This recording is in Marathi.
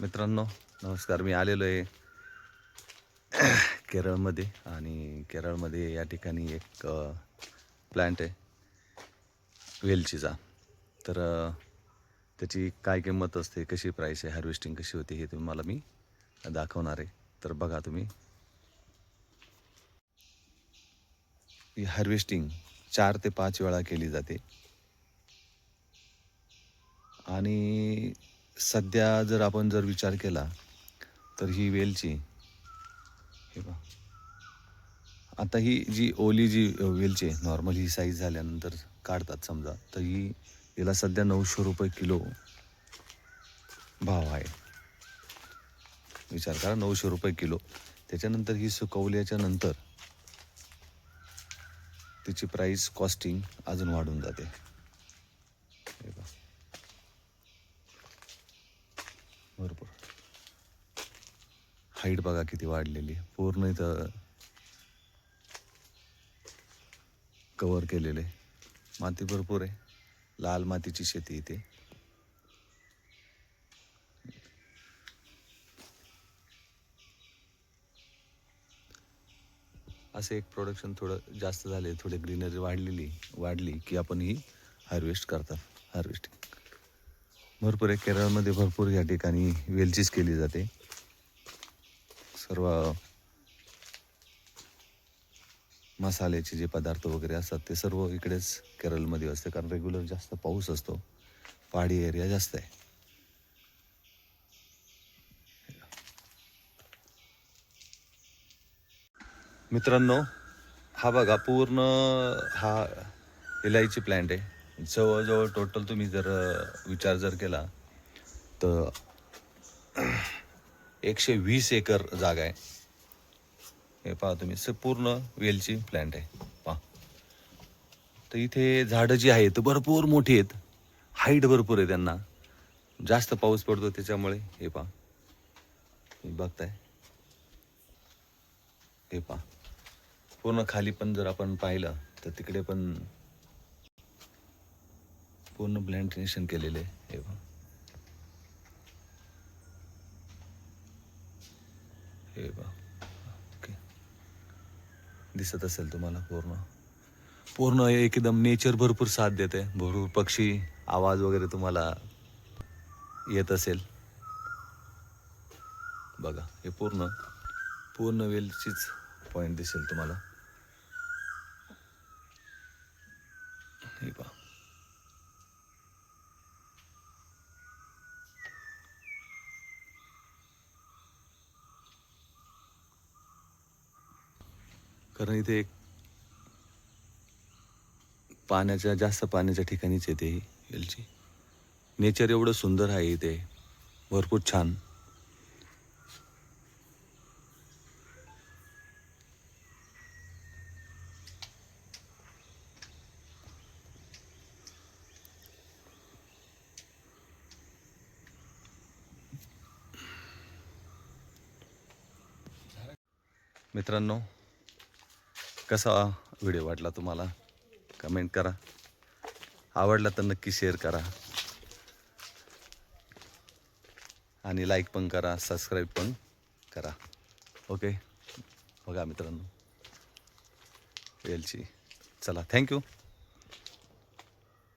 मित्रांनो नमस्कार. मी आलेलो आहे केरळमध्ये आणि केरळमध्ये या ठिकाणी एक प्लॅन्ट आहे वेलचीचा. तर त्याची काय किंमत असते कशी प्राईस आहे हार्वेस्टिंग कशी होते हे तुम्हाला मी दाखवणार आहे. तर बघा तुम्ही. ही हार्वेस्टिंग चार ते पाच वेळा केली जाते. आणि सध्या जर आपण जर विचार केला तर ही वेलची हे बा आता ही जी ओली जी वेलची आहे नॉर्मल ही साईज झाल्यानंतर काढतात समजा तर ही हिला सध्या नऊशे रुपये किलो भाव आहे. विचार करा नऊशे रुपये किलो. त्याच्यानंतर ही सुकवल्याच्या नंतर तिची प्राईस कॉस्टिंग अजून वाढून जाते हे पहा. भरपूर हाईट बघा किती वाढलेली आहे. पूर्ण इथं कवर केलेलं आहे. माती भरपूर आहे. लाल मातीची शेती इथे. असं एक प्रोडक्शन थोडं जास्त झाले थोडी ग्रीनरी वाढलेली वाढली की आपण ही हार्वेस्ट करतात. हार्वेस्टिंग भरपूर आहे. केरळमध्ये भरपूर या ठिकाणी वेलचीच केली जाते. सर्व मसाल्याचे जे पदार्थ वगैरे असतात ते सर्व इकडेच केरळमध्ये असते. कारण रेग्युलर जास्त पाऊस असतो. पहाडी एरिया जास्त आहे. मित्रांनो हा बघा पूर्ण हा इलायची प्लॅन्ट आहे. जवळजवळ टोटल तुम्ही जर विचार जर केला तर एकशे वीस एकर जागा आहे. हे पहा तुम्ही स पूर्ण वेलची प्लॅन्ट आहे. पहा. तर इथे झाडं जी आहेत भरपूर मोठी आहेत. हाईट भरपूर आहे त्यांना. जास्त पाऊस पडतो त्याच्यामुळे हे पहा. तुम्ही बघताय. हे पहा. पूर्ण खाली पण जर आपण पाहिलं तर तिकडे पण पूर्ण ब्लँड प्लॅन्टेशन केलेले आहे. हे पहा हे बा ओके. दिसत असेल तुम्हाला पूर्ण. पूर्ण एकदम नेचर भरपूर साथ देते भरपूर पक्षी आवाज वगैरे तुम्हाला येत असेल. बघा हे पूर्ण पूर्ण वेलचीच पॉईंट दिसेल तुम्हाला. हे पहा कारण इथे एक पाण्याच्या जास्त पाण्याच्या ठिकाणीच येते ही वेलची नेचर एवढं सुंदर आहे इथे. भरपूर छान. मित्रांनो कसा व्हिडिओ वाटला तुम्हाला? कमेंट करा. आवडला तर नक्की शेअर करा. आणि लाईक पण करा सबस्क्राईब पण करा. ओके बघा मित्रांनो. वेलची. चला थँक्यू